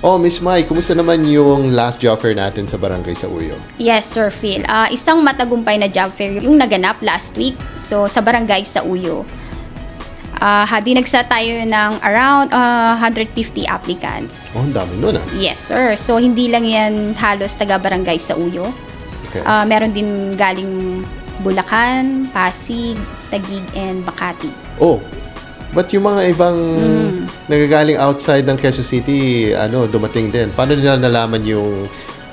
Oh, Miss Mai, kumusta naman yung last job fair natin sa barangay sa Uyo? Yes, Sir Phil. Ah, isang matagumpay na job fair yung naganap last week. So, sa barangay sa Uyo. Ah, dinagsa tayo ng around ah, 150 applicants. Oh, ang dami nun ah. Yes, sir. So, hindi lang yan halos taga-barangay sa Uyo. Okay. Ah, meron din galing Bulacan, Pasig, Taguig, and Makati. oh, but yung mga ibang Mm. nagagaling outside ng Quezon City, ano, dumating din. Paano nila nalaman yung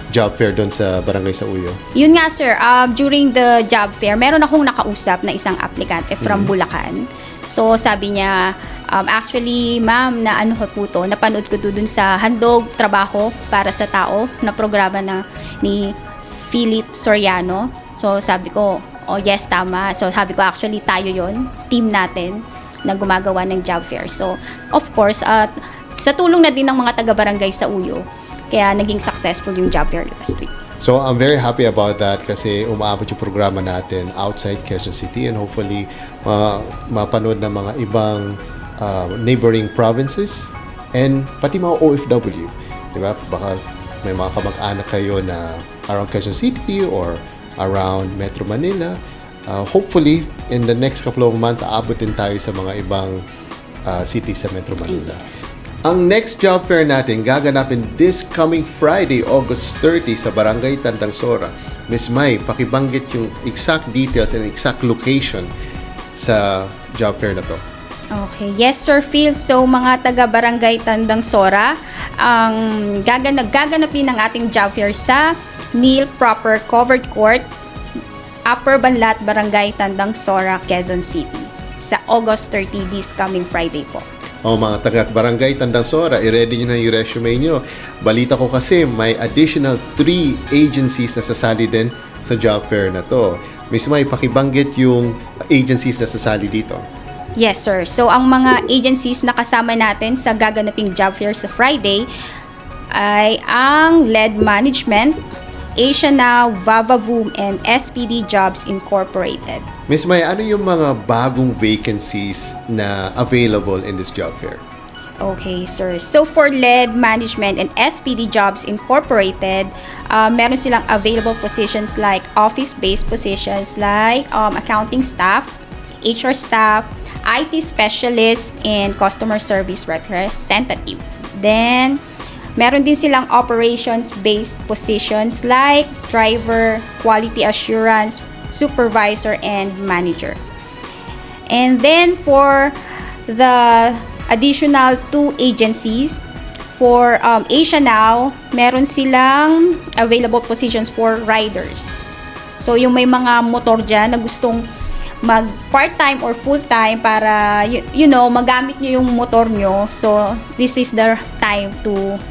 job fair doon sa barangay sa Uyo? Yun nga, sir. ah, during the job fair, meron akong nakausap na isang aplikante from Bulacan. So, sabi niya, um, actually, ma'am, na ano ko po to, napanood ko to dun sa Handog Trabaho para sa Tao na programa na ni Philip Soriano. So, sabi ko, oh yes, tama. So, sabi ko, actually, tayo yon team natin na gumagawa ng job fair. So, of course, at sa tulong na din ng mga taga-barangay sa Uyo, kaya naging successful yung job fair last week. So, I'm very happy about that kasi umaabot yung programa natin outside Quezon City and hopefully ma mapanood ng mga ibang uh, neighboring provinces and pati mga OFW. Di ba? Baka may mga kamag-anak kayo na around Quezon City or around Metro Manila. Uh, hopefully, in the next couple of months, aabot din tayo sa mga ibang uh, cities sa Metro Manila. Ang next job fair natin gaganapin this coming Friday, August 30 sa Barangay Tandang Sora. Miss Mai, pakibanggit yung exact details and exact location sa job fair na to. Okay. Yes, Sir Phil. So, mga taga-barangay Tandang Sora, ang gaganag gaganapin ng ating job fair sa Neil Proper Covered Court, Upper Banlat, Barangay Tandang Sora, Quezon City sa August 30 this coming Friday po. O mga taga-barangay Tandang Sora, i-ready nyo na yung resume nyo. Balita ko kasi may additional three agencies na sasali din sa job fair na to. Miss Mai, pakibanggit yung agencies na sasali dito. Yes, sir. So, ang mga agencies na kasama natin sa gaganaping job fair sa Friday ay ang LED Management, Asia Now, Vavavoom, and SPD Jobs Incorporated. Miss Mai, ano yung mga bagong vacancies na available in this job fair? Okay, sir. So, for LED Management and SPD Jobs Incorporated, uh, meron silang available positions like office-based positions like um, accounting staff, HR staff, IT specialist, and customer service representative. Then, meron din silang operations-based positions like driver, quality assurance, supervisor, and manager. And then for the additional two agencies, for um, Asia Now, meron silang available positions for riders. So yung may mga motor dyan na gustong mag part-time or full-time para you, you know, magamit nyo yung motor nyo. So this is the time to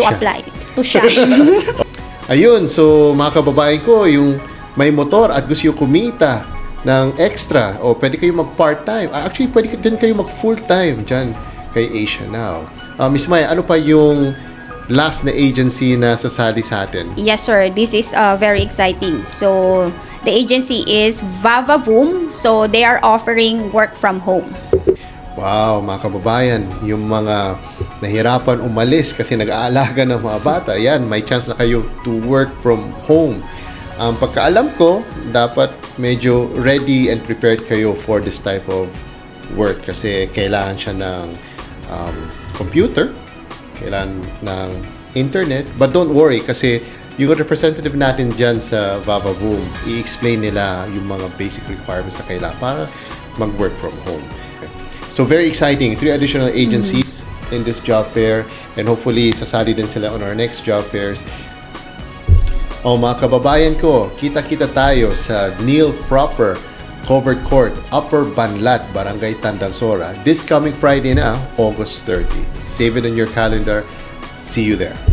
to Shine. apply, to shine. Ayun, so mga kababayan ko, yung may motor at gusto yung kumita ng extra, o pwede kayo mag part-time. Ah, Actually, pwede din kayo mag full-time dyan kay Asia Now. Ah, Miss Maya, ano pa yung last na agency na sasali sa atin? Yes, sir. This is uh, very exciting. So, the agency is Vavavoom. So, they are offering work from home. Wow, mga kababayan, yung mga nahirapan umalis kasi nag-aalaga ng mga bata, yan, may chance na kayo to work from home. Ang pagkaalam ko, dapat medyo ready and prepared kayo for this type of work kasi kailangan siya ng um, computer, kailangan ng internet. But don't worry kasi yung representative natin dyan sa Vava Boom, i-explain nila yung mga basic requirements na kailangan para mag-work from home. So very exciting. Three additional agencies in this job fair and hopefully sasali din sila on our next job fairs. O mga kababayan ko, kita-kita tayo sa Neil Proper Covered Court, Upper Banlat, Barangay Tandansora this coming Friday na, August 30. Save it on your calendar. See you there.